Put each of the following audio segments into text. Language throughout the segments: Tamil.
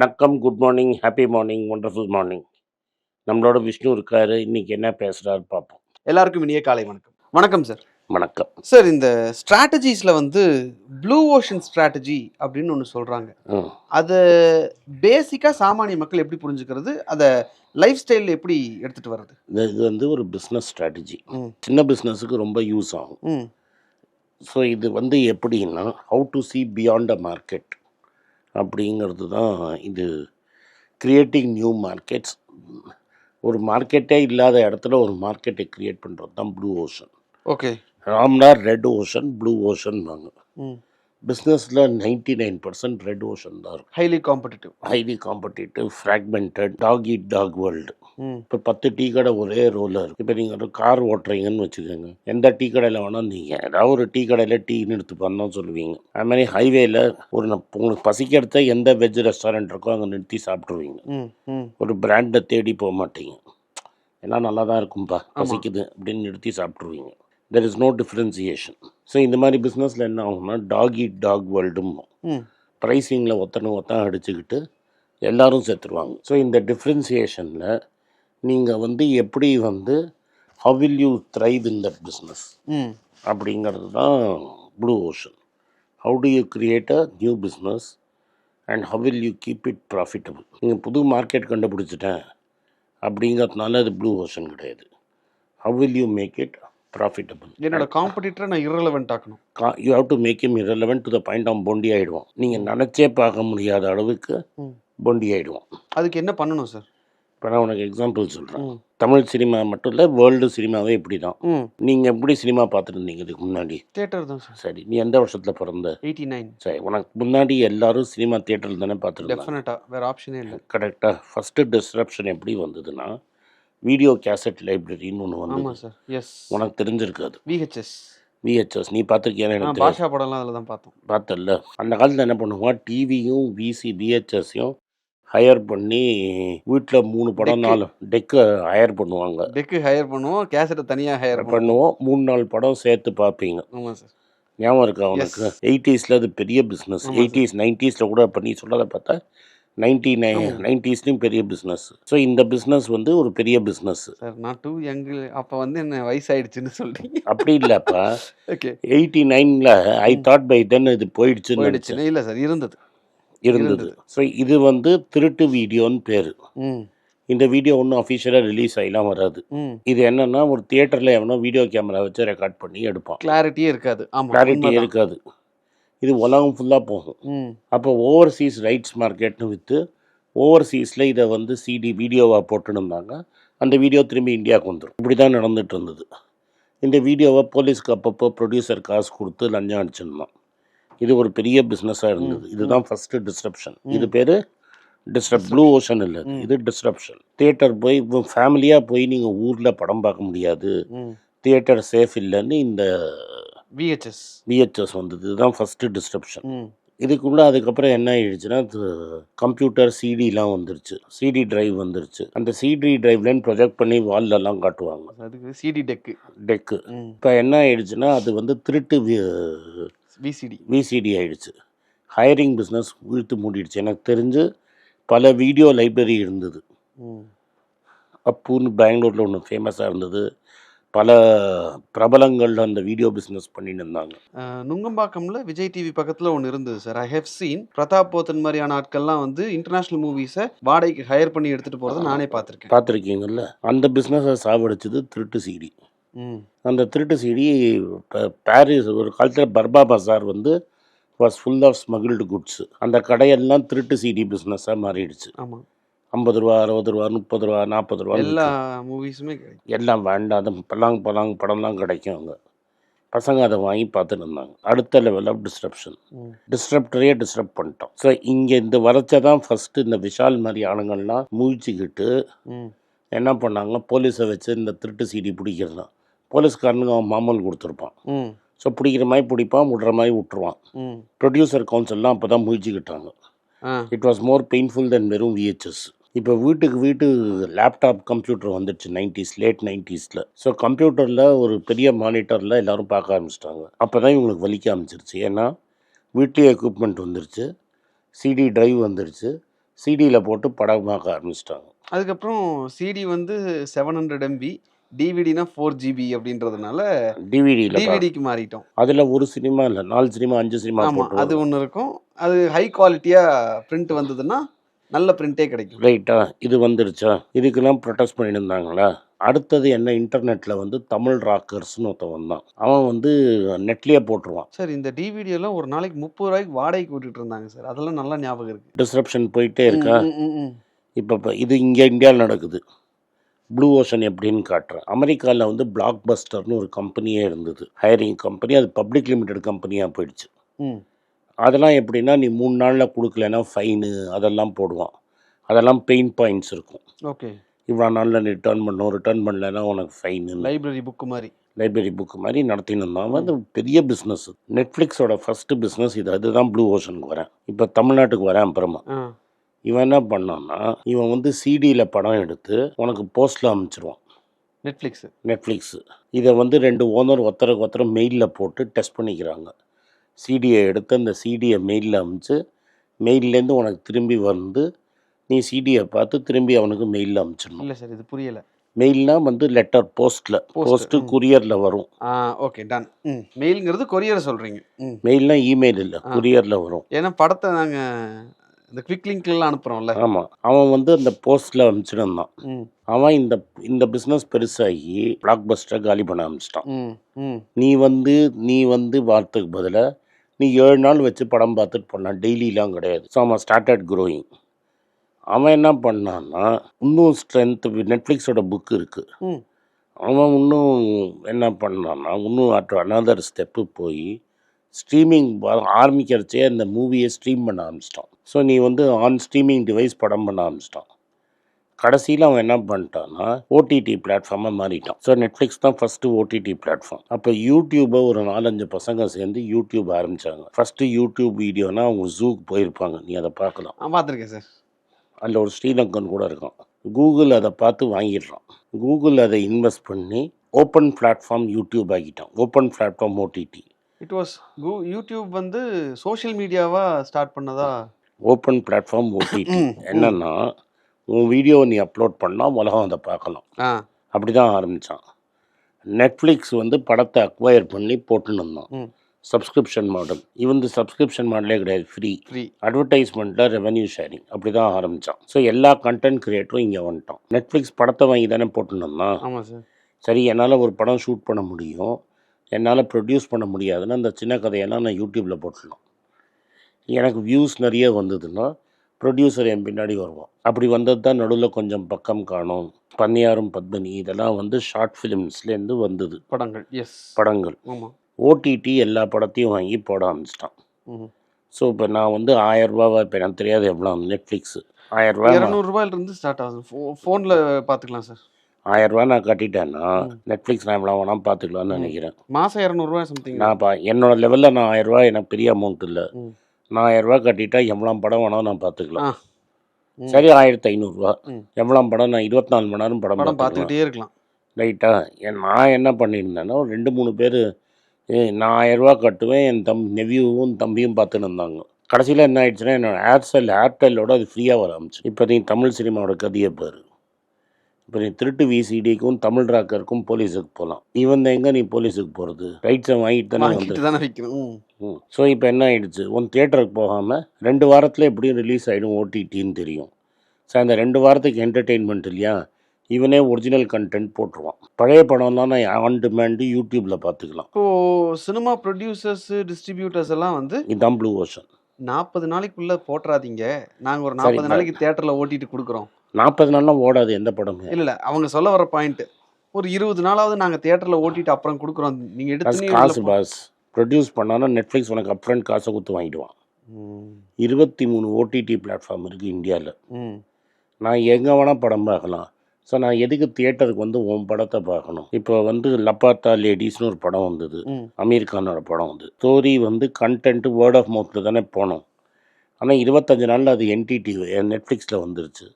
வணக்கம் good morning happy morning wonderful morning நம்மளோட விஷ்ணு இருக்காரு இன்னைக்கு என்ன பேசுறாரு பார்ப்போம். எல்லாருக்கும் இனிய காலை வணக்கம். வணக்கம் சார் வணக்கம். சார் இந்த ஸ்ட்ராட்டஜிஸில் வந்து ப்ளூ ஓஷன் ஸ்ட்ராட்டஜி அப்படின்னு ஒன்று சொல்கிறாங்க. அதை பேசிக்காக சாமானிய மக்கள் எப்படி புரிஞ்சுக்கிறது? அதை லைஃப் ஸ்டைலில் எப்படி எடுத்துகிட்டு வர்றது? இது வந்து ஒரு பிஸ்னஸ் ஸ்ட்ராட்டஜி. சின்ன பிஸ்னஸுக்கு ரொம்ப யூஸ் ஆகும். ஸோ இது வந்து எப்படின்னா how to see beyond a market அப்படிங்கிறது தான் இது. கிரியேட்டிங் நியூ மார்க்கெட்ஸ் ஒரு மார்க்கெட்டே இல்லாத இடத்துல ஒரு மார்க்கெட்டை கிரியேட் பண்ணுறது தான் ப்ளூ ஓஷன் ஓகே ராம்னார் ரெட் ஓஷன் ப்ளூ ஓஷன் வாங்க. பிஸ்னஸில் ninety nine percent red ocean தான் இருக்கும். Highly competitive highly competitive fragmented dog eat dog world இப்போ பத்து டீ கடை ஒரே ரோலில் இருக்குது இப்போ நீங்கள் ஒரு கார் ஓட்டுறீங்கன்னு வச்சுக்கோங்க. எந்த டீ கடையில் வேணால் நீங்கள் ஏதாவது ஒரு டீ கடையில் டீ நிறுத்து பண்ணோம் சொல்லுவீங்க. அது மாதிரி ஹைவேல ஒரு உங்களுக்கு பசிக்கிறத எந்த வெஜ் ரெஸ்டாரண்ட் இருக்கோ அங்கே நிறுத்தி சாப்பிட்ருவீங்க ஒரு பிராண்டை தேடி போக மாட்டீங்க. எல்லாம் நல்லா தான் இருக்கும்பா பசிக்குது அப்படின்னு நிறுத்தி சாப்பிட்ருவீங்க there is no differentiation so இந்த மாதிரி பிஸ்னஸில் என்ன ஆகும்னா டாக் இட் டாக் வேர்ல்டும் ப்ரைஸிங்கில் ஒத்தனை ஒத்தனை அடிச்சுக்கிட்டு எல்லாரும் செத்துருவாங்க. ஸோ இந்த டிஃப்ரென்சியேஷனில் நீங்கள் வந்து எப்படி வந்து how will you thrive in that business அப்படிங்கிறது தான் blue ocean how do you create a new business and how will you keep it profitable நீங்கள் புது மார்க்கெட் கண்டுபிடிச்சிட்டேன் அப்படிங்கிறதுனால அது ப்ளூ ஓஷன் கிடையாது. How will you make it profitable என்னோட காம்படிட்டரை நான் irrelevant ஆக்கணும். You have to make him irrelevant to the point of Bondy ஆகிடுவோம் நீங்கள் நினச்சே பார்க்க முடியாத அளவுக்கு பொண்டி ஆகிடுவோம் அதுக்கு என்ன பண்ணணும் சார் இப்போ நான் உனக்கு எக்ஸாம்பிள் சொல்கிறேன் தமிழ் சினிமா மட்டும் இல்லை வேர்ல்டு சினிமாவே இப்படி தான் நீங்கள் எப்படி சினிமா பார்த்துருந்தீங்க இதுக்கு முன்னாடி? தேட்டர் தான் சார் சரி நீ எந்த வருஷத்தில் பிறந்த? எயிட்டி நைன் சரி உனக்கு முன்னாடி எல்லாரும் சினிமா தியேட்டரில் தானே பார்த்துருந்தாங்க? டெஃபினட்டாக வேறு ஆப்ஷனே இல்லை. கரெக்டாக ஃபஸ்ட்டு டிஸ்ட்ரப்ஷன் எப்படி வந்ததுன்னா வீடியோ கேசட் லைப்ரரின்னு ஒன்று வந்தது சார். எஸ் உனக்கு தெரிஞ்சிருக்காது விஹெச்எஸ் விஹெச்எஸ் நீ பார்த்துருக்கியான்னு எனக்கு. பாஷா படம்லாம் அதில் தான் பார்த்தோம் பார்த்தல்ல. அந்த காலத்தில் என்ன பண்ணுவான் டிவியும் விசி விஹெச்எஸையும் ஹையர் பண்ணி வீட்டில் மூணு படம். நாலு டெக்கு ஹையர் பண்ணுவாங்க. டெக்கு ஹையர் பண்ணுவோம். கேசட்டை தனியாக ஹையர் பண்ணுவோம். பண்ணுவோம். மூணு நாலு படம் சேர்த்து பார்ப்பீங்க. ஆமாம் சார். ஞாபகம் இருக்கா உனக்கு? எயிட்டிஸில் அது பெரிய பிஸ்னஸ் எயிட்டிஸ் நைன்ட்டீஸில் கூட பண்ணி சொன்னதை பார்த்தா நைன்டி நைன் நைன்ட்டீஸ்லேயும் பெரிய பிஸ்னஸ் ஸோ இந்த பிஸ்னஸ் வந்து ஒரு பெரிய பிஸ்னஸ் சார் நான் டூ யங்கு அப்போ வந்து என்ன வயசாயிடுச்சுன்னு சொல்றீங்க? அப்படி இல்லைப்பா. ஓகே எயிட்டி நைனில் ஐ தாட் பை தென் இது போயிடுச்சுன்னு நினைச்சேன். போயிடுச்சு இல்லை சார் இருந்தது. இருந்தது. ஸோ இது வந்து திருட்டு வீடியோன்னு பேர். இந்த வீடியோ ஒன்றும் அஃபிஷியலாக ரிலீஸ் ஆகிலாம் வராது. இது என்னன்னா ஒரு தியேட்டரில் எவனோ வீடியோ கேமரா வச்சு ரெக்கார்ட் பண்ணி எடுப்பான். கிளாரிட்டியே இருக்காது. ஆமாம் கிளாரிட்டி இருக்காது. இது உலகம் ஃபுல்லாக போகும். அப்போ ஓவர்சீஸ் ரைட்ஸ் மார்க்கெட்னு விற்று ஓவர்சீஸில் இதை வந்து சிடி வீடியோவாக போட்டுருந்தாங்க அந்த வீடியோ திரும்பி இந்தியாவுக்கு வந்துடும் இப்படி தான் நடந்துட்டு இருந்தது இந்த வீடியோவை போலீஸ்க்கு அப்பப்போ ப்ரொடியூசர் காசு கொடுத்து லஞ்சம் அடிச்சிருந்தான் இது ஒரு பெரிய பிஸ்னஸாக இருந்தது. இதுதான் ஃபஸ்ட்டு டிஸ்ட்ரப்ஷன் இது பேர் டிஸ்டர்ப் ப்ளூ ஓஷன் இல்லை இது. டிஸ்ட்ரப்ஷன் தியேட்டர் போய் ஃபேமிலியாக போய் நீங்கள் ஊரில் படம் பார்க்க முடியாது. தியேட்டர் சேஃப் இல்லைன்னு இந்த விஹெச்எஸ் விஹெச்எஸ் வந்தது. இதுதான் ஃபஸ்ட்டு டிஸ்ட்ரப்ஷன் ம். இதுக்குள்ளே அதுக்கப்புறம் என்ன ஆயிடுச்சுன்னா கம்ப்யூட்டர் சிடிலாம் வந்துருச்சு. சிடி டிரைவ் வந்துருச்சு. அந்த சிடி டிரைவ்லேன்னு ப்ரொஜெக்ட் பண்ணி வால்லெல்லாம் காட்டுவாங்க. அதுக்கு சிடி டெக்கு டெக்கு இப்போ என்ன ஆயிடுச்சுன்னா அது வந்து திருட்டு விசிடி விசிடி ஆயிடுச்சு. ஹையரிங் பிஸ்னஸ் இழுத்து மூடிடுச்சு. எனக்கு தெரிஞ்சு பல வீடியோ லைப்ரரி இருந்தது. அப்புன்னு பெங்களூரில் ஒன்று ஃபேமஸாக இருந்தது. பல பிரபலங்கள் அந்த வீடியோ பிஸ்னஸ் பண்ணிட்டு இருந்தாங்க. நுங்கம்பாக்கம்ல விஜய் டிவி பக்கத்துல ஒன்று இருந்தது sir. I have seen Prathap Pothen மாதிரியான ஆட்கள்லாம் வந்து இன்டர்நேஷனல் மூவிஸை வாடகைக்கு ஹையர் பண்ணி எடுத்துட்டு போறதை நானே பார்த்துருக்கேன். பார்த்துருக்கீங்கல்ல? அந்த பிஸ்னஸை சாவடிச்சது திருட்டு சிடி அந்த திருட்டு சிடி பாரிஸ் ஒரு காலத்தில் பர்பா பசார் வந்து was full of smuggled goods அந்த கடையெல்லாம் திருட்டு சிடி பிஸ்னஸாக மாறிடுச்சு. ஆமா. ஐம்பது ரூபா அறுபது ரூபா முப்பது ரூபா நாற்பது ரூபா எல்லா மூவிஸுமே கிடைக்கும். எல்லாம் வேண்டாம். பலாங் பலாங் படம்லாம் கிடைக்கும் அங்கே. பசங்க அதை வாங்கி பார்த்துட்டு இருந்தாங்க. அடுத்த லெவல் ஆஃப் டிஸ்ட்ரப்ஷன் டிஸ்ட்ரப்டரையே டிஸ்டர்ப் பண்ணிட்டோம். ஸோ இங்கே இந்த வரச்ச தான் ஃபஸ்ட்டு இந்த விஷால் மாதிரி ஆளுங்கள்லாம் முழிச்சுக்கிட்டு என்ன பண்ணாங்க? போலீஸை வச்சு இந்த திருட்டு சீடி பிடிக்கிறது தான் போலீஸ்காரனுக்கு அவன் மாமூல் கொடுத்துருப்பான். ஸோ பிடிக்கிற மாதிரி பிடிப்பான் விடுற மாதிரி விட்டுருவான். ப்ரொடியூசர் கவுன்சில்லாம் அப்போ தான் முழிச்சுக்கிட்டாங்க it was more painful then வெறும் விஹெச்எஸ் இப்போ வீட்டுக்கு வீட்டு லேப்டாப் கம்ப்யூட்டர் வந்துடுச்சு நைன்டிஸ் லேட் நைன்டிஸில் ஸோ கம்ப்யூட்டரில் ஒரு பெரிய மானிட்டரில் எல்லாரும் பார்க்க ஆரம்பிச்சிட்டாங்க. அப்போ தான் இவங்களுக்கு வலிக்க ஆரம்பிச்சிருச்சு. ஏன்னா வீட்லேயே எக்யூப்மெண்ட் வந்துருச்சு. சிடி டிரைவ் வந்துருச்சு. சிடியில் போட்டு படமாக்க ஆரம்பிச்சிட்டாங்க. அதுக்கப்புறம் சிடி வந்து செவன் ஹண்ட்ரட் எம்பி டிவிடினா ஃபோர் ஜிபி அப்படின்றதுனால டிவிடியில் டிவிடிக்கு மாறிட்டோம். அதில் ஒரு சினிமா இல்லை நாலு சினிமா அஞ்சு சினிமா அது ஒன்று இருக்கும். அது ஹை குவாலிட்டியா பிரிண்ட் வந்ததுன்னா நல்ல பிரிண்டே கிடைக்கும். ரைட்டா இது வந்துருச்சா? இதுக்கெல்லாம் ப்ரொடெஸ்ட் பண்ணிட்டு இருந்தாங்களா அடுத்தது என்ன இன்டர்நெட்டில் வந்து தமிழ் ராக்கர்ஸ்னு ஒருத்தன் வந்தான். அவன் வந்து நெட்லேயே போட்டுருவான். சார் இந்த டிவிடி எல்லாம் ஒரு நாளைக்கு முப்பது ரூபாய்க்கு வாடகைக்கு விட்டுட்டு இருந்தாங்க சார். அதெல்லாம் நல்லா ஞாபகம் இருக்கு. டிஸ்கிரிப்ஷன் போயிட்டே இருக்கா. இப்போ இப்போ இது இங்கே இந்தியாவில் நடக்குது. ப்ளூ ஓஷன் எப்படின்னு காட்டுறேன். அமெரிக்காவில் வந்து பிளாக் பஸ்டர்னு ஒரு கம்பெனியே இருந்தது. ஹையரிங் கம்பெனி அது பப்ளிக் லிமிடெட் கம்பெனியாக போயிடுச்சு. அதெல்லாம் எப்படின்னா நீ மூணு நாளில் கொடுக்கலன்னா ஃபைனு அதெல்லாம் போடுவான். அதெல்லாம் பெயின் பாயிண்ட்ஸ் இருக்கும். ஓகே. இவ்வளோ நாளில் நீ ரிட்டர்ன் பண்ணணும் ரிட்டர்ன் பண்ணலைன்னா உனக்கு ஃபைனு லைப்ரரி புக் மாதிரி. லைப்ரரி புக் மாதிரி நடத்தின்னு இருந்தாங்க அது பெரிய பிஸ்னஸ் நெட்ஃப்ளிக்ஸோட ஃபஸ்ட்டு பிஸ்னஸ் இது அதுதான் ப்ளூ ஓஷனுக்கு வரேன். இப்போ தமிழ்நாட்டுக்கு வரேன் அப்புறமா. இவன் என்ன பண்ணான்னா இவன் வந்து சிடியில் படம் எடுத்து உனக்கு போஸ்ட்டில் அனுப்பிச்சிருவான். நெட்ஃப்ளிக்ஸ் நெட்ஃப்ளிக்ஸு இதை வந்து ரெண்டு ஓனர் ஒருத்தருக்கு ஒருத்தர் மெயிலில் போட்டு டெஸ்ட் பண்ணிக்கிறாங்க. சிடியை எடுத்து அந்த சிடியை மெயிலில் அனுப்பிச்சு மெயிலேருந்து உனக்கு திரும்பி வந்து நீ சிடியை பார்த்து திரும்பி அவனுக்கு மெயிலில் அனுப்பிச்சிடணும் இல்ல சார் இது புரியல. மெயில்னா வந்து லெட்டர் போஸ்ட்டில் போஸ்ட்டு. குரியரில் வரும். ஓகே டன் மெயிலுங்கிறது கொரியர் சொல்றீங்க. ம். மெயில்னா இமெயில் இல்லை. குரியரில் வரும். ஏன்னா படத்தை நாங்க இந்த குவிக் லிங்க்லாம் அனுப்புறோம்ல. ஆமாம் அவன் வந்து அந்த போஸ்ட்டில் அனுப்பிச்சிருந்தான் அவன் இந்த இந்த பிஸ்னஸ் பெருசாகி பிளாக் பஸ்டரை காலி பண்ண ஆரம்பிச்சிட்டான். நீ வந்து நீ வந்து வாரத்துக்கு பதிலாக நீ ஏழு நாள் வச்சு படம் பார்த்துட்டு போனான் டெய்லிலாம் கிடையாது. ஸோ அவன் ஸ்டார்டட் க்ரோயிங் அவன் என்ன பண்ணான்னா இன்னும் ஸ்ட்ரென்த் நெட்ஃப்ளிக்ஸோட புக் இருக்குது அவன் இன்னும் என்ன பண்ணான்னா இன்னும் அட் அனதர் ஸ்டெப்பு போய் ஸ்ட்ரீமிங் ஆரம்பிக்கிறச்சே அந்த மூவியை ஸ்ட்ரீம் பண்ண ஆரம்பிச்சிட்டான். ஸோ நீ வந்து ஆன் ஸ்ட்ரீமிங் டிவைஸ் படம் பண்ண ஆரம்பிச்சிட்டான். கடைசியில் அவன் என்ன பண்ணிட்டான்னா ஓடிடி பிளாட்ஃபார்மாக மாறிட்டான். ஸோ நெட்ஃப்ளிக்ஸ் தான் ஃபஸ்ட்டு ஓடிடி பிளாட்ஃபார்ம் அப்போ யூடியூப்பை ஒரு நாலஞ்சு பசங்க சேர்ந்து யூடியூப் ஆரம்பித்தாங்க ஃபஸ்ட்டு யூடியூப் வீடியோனா அவங்க ஜூக்கு போயிருப்பாங்க. நீ அதை பார்க்கலாம். பார்த்துருக்கேன் சார் அதில் ஒரு ஸ்ரீலங்கன் கூட இருக்கான். கூகுள் அதை பார்த்து வாங்கிடுறான். கூகுள் அதை இன்வெஸ்ட் பண்ணி open platform YouTube ஆக்கிட்டான். Open platform OTT it was கூ யூடியூப் வந்து சோஷியல் மீடியாவா ஸ்டார்ட் பண்ணதா? Open platform OTT. என்னன்னா உன் வீடியோவை நீ அப்லோட் பண்ணால் உலகம் அதை பார்க்கலாம். அப்படி தான் ஆரம்பித்தான் நெட்ஃப்ளிக்ஸ் வந்து படத்தை அக்வயர் பண்ணி போட்டுன்னு இருந்தான். சப்ஸ்கிரிப்ஷன் மாடல் இவன் சப்ஸ்கிரிப்ஷன் மாடலே கிடையாது ஃப்ரீ ஃப்ரீ அட்வர்டைஸ்மெண்ட்டில் ரெவென்யூ ஷேரிங் அப்படி தான் ஆரம்பித்தான் ஸோ எல்லா கண்டென்ட் கிரியேட்டரும் இங்கே வந்துட்டான். நெட்ஃப்ளிக்ஸ் படத்தை வாங்கி தானே ஆமாம் சார் சரி என்னால் ஒரு படம் ஷூட் பண்ண முடியும். என்னால் ப்ரொடியூஸ் பண்ண முடியாதுன்னா அந்த சின்ன கதையெல்லாம் நான் யூடியூப்பில் போட்டுடலாம் எனக்கு வியூஸ் நிறைய வந்ததுன்னா ப்ரொடியூசர் என் பின்னாடி வருவான். அப்படி வந்தது தான் நடுவில் கொஞ்சம் பக்கம் காணும். பன்னியாரும் பத்மினி இதெல்லாம் வந்து ஷார்ட் ஃபிலிம்ஸ்லேருந்து வந்தது. படங்கள். எஸ் படங்கள். ஓடிடி எல்லா படத்தையும் வாங்கி போட ஆரம்பிச்சிட்டான். ஸோ இப்போ நான் வந்து ஆயரூபாவா இப்போ எனக்கு தெரியாது எவ்வளோ நெட்ஃப்ளிக்ஸு ஆயரூபா இரநூறுபாயில இருந்து ஸ்டார்ட் ஆகுது. ஃபோ ஃபோனில் பார்த்துக்கலாம் சார் ஆயரூபா நான் கட்டிட்டேன்னா. நெட்ஃப்ளிக்ஸ் நான் எவ்வளோ வேணால் பார்த்துக்கலாம்னு. நினைக்கிறேன். மாதம் இரநூறுவா சம்திங் நான் பா என்னோட லெவலில் நான் ஆயரூபா எனக்கு பெரிய அமௌண்ட் இல்லை. நான் ஆயரூபா கட்டிட்டா எவ்வளோ படம் வேணாலும் நான் பார்த்துக்கலாம். சரி ஆயிரத்தி ஐநூறுரூவா. எவ்வளோ படம் நான் இருபத்தி நாலு மணி நேரம் படம் படம் பார்த்துக்கிட்டே இருக்கலாம். ரைட்டா? என் நான் என்ன பண்ணியிருந்தேன்னா ஒரு ரெண்டு மூணு பேர் நான் ஆயரூபா கட்டுவேன் என் தம் நெவியும் தம்பியும் பார்த்துன்னு இருந்தாங்க. கடைசியில் என்ன ஆயிடுச்சுன்னா என்னோட ஏர்செல் ஏர்டெல்லோட அது ஃப்ரீயாக வர ஆரம்பிச்சு. இப்போ நீ தமிழ் சினிமாவோட கதையை பாரு. இப்போ நீ திருட்டு விசிடிக்கும் தமிழ் ராக்கருக்கும் போலீஸுக்கு போகலாம் இவன் எங்கே நீ போலீஸுக்கு போகிறது ரைட்ஸை வாங்கிட்டு தானே வந்து தானே வைக்கணும். ஸோ இப்போ என்ன ஆயிடுச்சு? உன் தியேட்டருக்கு போகாமல் ரெண்டு வாரத்தில் எப்படியும் ரிலீஸ் ஆகிடும் ஓடிடின்னு தெரியும். ஸோ அந்த ரெண்டு வாரத்துக்கு என்டர்டெயின்மெண்ட் இல்லையா? இவனே ஒரிஜினல் கண்டென்ட் போட்டுருவான். பழைய படம்லாம் நான் ஆன் டிமாண்டு யூடியூப்பில் பார்த்துக்கலாம் இப்போ சினிமா ப்ரொடியூசர்ஸ் டிஸ்ட்ரிபியூட்டர்ஸ் எல்லாம் வந்து இதுதான் ப்ளூ ஓஷன் நாற்பது நாளைக்குள்ள போட்டுறாதீங்க. நாங்க ஒரு நாற்பது நாளைக்கு தியேட்டர்ல ஓட்டிட்டு கொடுக்குறோம். நாற்பது நாள்லாம் ஓடாது எந்த படமே இல்ல இல்ல அவங்க சொல்ல வர பாயிண்ட் ஒரு இருபது நாளாவது நாங்க தியேட்டர்ல ஓட்டிட்டு அப்புறம் கொடுக்குறோம். நீங்க காசு எடுத்து காசு பாஸ். ப்ரொடியூஸ் பண்ணானா நெட்ஃப்ளிக்ஸ் உனக்கு அப்ரண்ட் காசை கொடுத்து வாங்கிடுவான். இருபத்தி மூணு ஓடிடி பிளாட்ஃபார்ம் இருக்குது இந்தியாவில் நான் எங்கே வேணால் படம் பார்க்கலாம். ஸோ நான் எதுக்கு தியேட்டருக்கு வந்து உன் படத்தை பார்க்கணும்? இப்போ வந்து லப்பாத்தா லேடிஸ்னு ஒரு படம் வந்தது. அமீர் கானோட படம் வந்து. ஸ்டோரி வந்து கண்டென்ட்டு வேர்ட் ஆஃப் மவுத்தில் தானே போனோம். ஆனால் இருபத்தஞ்சு நாளில் அது என்டிடி நெட்ஃப்ளிக்ஸில் வந்துருச்சு.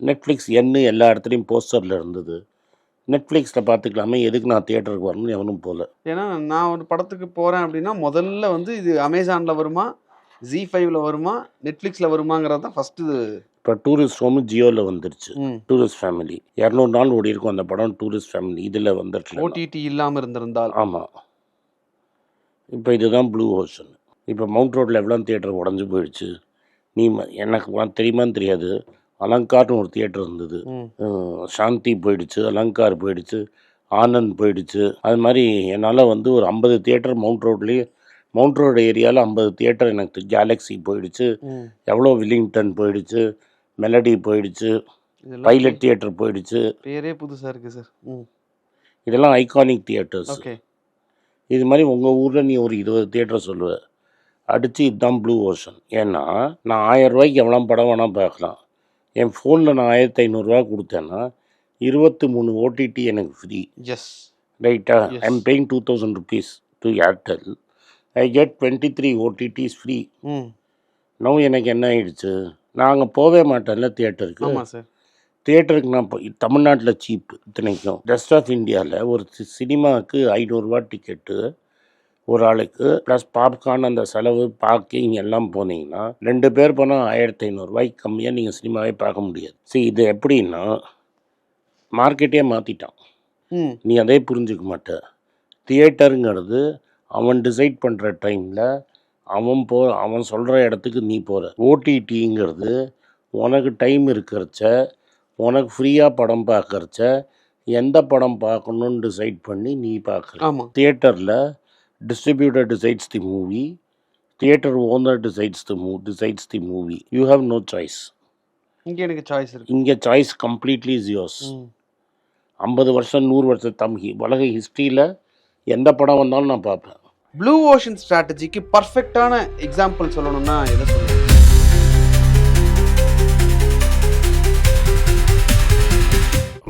நெட்ஃப்ளிக்ஸ் என்ன எல்லா இடத்துலையும் போஸ்டரில் இருந்தது. நெட்ஃப்ளிக்ஸில் பார்த்துக்கலாமே எதுக்கு நான் தியேட்டருக்கு வரணும்னு எவனும் போகல ஏன்னா நான் ஒரு படத்துக்கு போறேன் அப்படின்னா முதல்ல வந்து இது அமேசான்ல வருமா ஜி ஃபைவ்ல வருமா நெட்ஃப்ளிக்ஸ்ல வருமாங்கிறது தான் ஃபர்ஸ்ட் இப்போ டூரிஸ்ட் ஹோமு ஜியோவில் வந்துருச்சு. டூரிஸ்ட் ஃபேமிலி இரநூறு நாள் ஓடி இருக்கும் அந்த படம் டூரிஸ்ட் ஃபேமிலி இதில் வந்துருச்சு ஓடிடி இல்லாம இருந்திருந்தால். ஆமாம் இப்போ இதுதான் ப்ளூ ஓஷன் இப்போ மவுண்ட் ரோட்டில் எவ்வளோ தியேட்டர் உடஞ்சி போயிடுச்சு? நீ எனக்கு தெரியுமான்னு தெரியாது. அலங்கார்னு ஒரு தியேட்டர் இருந்தது. சாந்தி போயிடுச்சு அலங்கார் போயிடுச்சு ஆனந்த் போயிடுச்சு. அது மாதிரி என்னால் வந்து ஒரு ஐம்பது தியேட்டர் மவுண்ட் ரோட்லேயே மவுண்ட் ரோடு ஏரியாவில் ஐம்பது தியேட்டர் எனக்கு கேலக்ஸி போயிடுச்சு. எவ்வளோ வில்லிங்டன் போயிடுச்சு மெலடி போயிடுச்சு பைலட் தியேட்டர் போயிடுச்சு. பேரே புதுசா இருக்கு சார். ம். இதெல்லாம் ஐகானிக் தியேட்டர்ஸ். இது மாதிரி உங்கள் ஊரில் நீ ஒரு இருபது தியேட்டர் சொல்லுவ. அடித்து இதுதான் ப்ளூ ஓஷன். ஏன்னா நான் ஆயிரம் ரூபாய்க்கு எவ்வளோ படம் வேணால் பார்க்கலாம். என் ஃபோனில் நான் ஆயிரத்தி ஐநூறுரூவா கொடுத்தேன்னா இருபத்தி மூணு ஓடிடி எனக்கு ஃப்ரீ எஸ் ரைட்டா Yes. I'm paying two thousand rupees to Airtel I get twenty three OTTs free no எனக்கு என்ன ஆயிடுச்சு? நான் அங்கே போகவே மாட்டேன்ல தியேட்டருக்கு சார் தியேட்டருக்கு நான் தமிழ்நாட்டில் சீப் இத்தனைக்கும். ரெஸ்ட் ஆஃப் இந்தியாவில் ஒரு சி- சினிமாவுக்கு ஐநூறுரூவா டிக்கெட்டு ஒரு ஆளுக்கு ப்ளஸ் பாப்கார்ன் அந்த செலவு பார்க்கிங் எல்லாம் போனீங்கன்னா ரெண்டு பேர் போனால் ஆயிரத்தி ஐநூறுரூவாய்க்கு கம்மியாக நீங்கள் சினிமாவே பார்க்க முடியாது. சரி இது எப்படின்னா மார்க்கெட்டே மாற்றிட்டான் நீ அதே புரிஞ்சுக்க மாட்ட. தியேட்டருங்கிறது அவன் டிசைட் பண்ணுற டைமில் அவன் போ அவன் சொல்கிற இடத்துக்கு நீ போகிற ஓடிடிங்கிறது உனக்கு டைம் இருக்கிறச்ச உனக்கு ஃப்ரீயாக படம் பார்க்கறச்ச எந்த படம் பார்க்கணுன்னு டிசைட் பண்ணி நீ பார்க்குற தியேட்டரில் distributor decides the movie theatre owner decides the மூ decides the movie you have no choice இங்க எனக்கு சாய்ஸ் இருக்கு. இங்கே சாய்ஸ் கம்ப்ளீட்லி இஸ் யோர்ஸ் ஐம்பது வருஷம் நூறு வருஷம் தமிழ் உலக ஹிஸ்ட்ரியில் எந்த படம் வந்தாலும் நான் பார்ப்பேன். ப்ளூ ஓஷன் ஸ்ட்ராட்டஜிக்கு பர்ஃபெக்டான எக்ஸாம்பிள் சொல்லணும்னா எதை சொல்லுங்க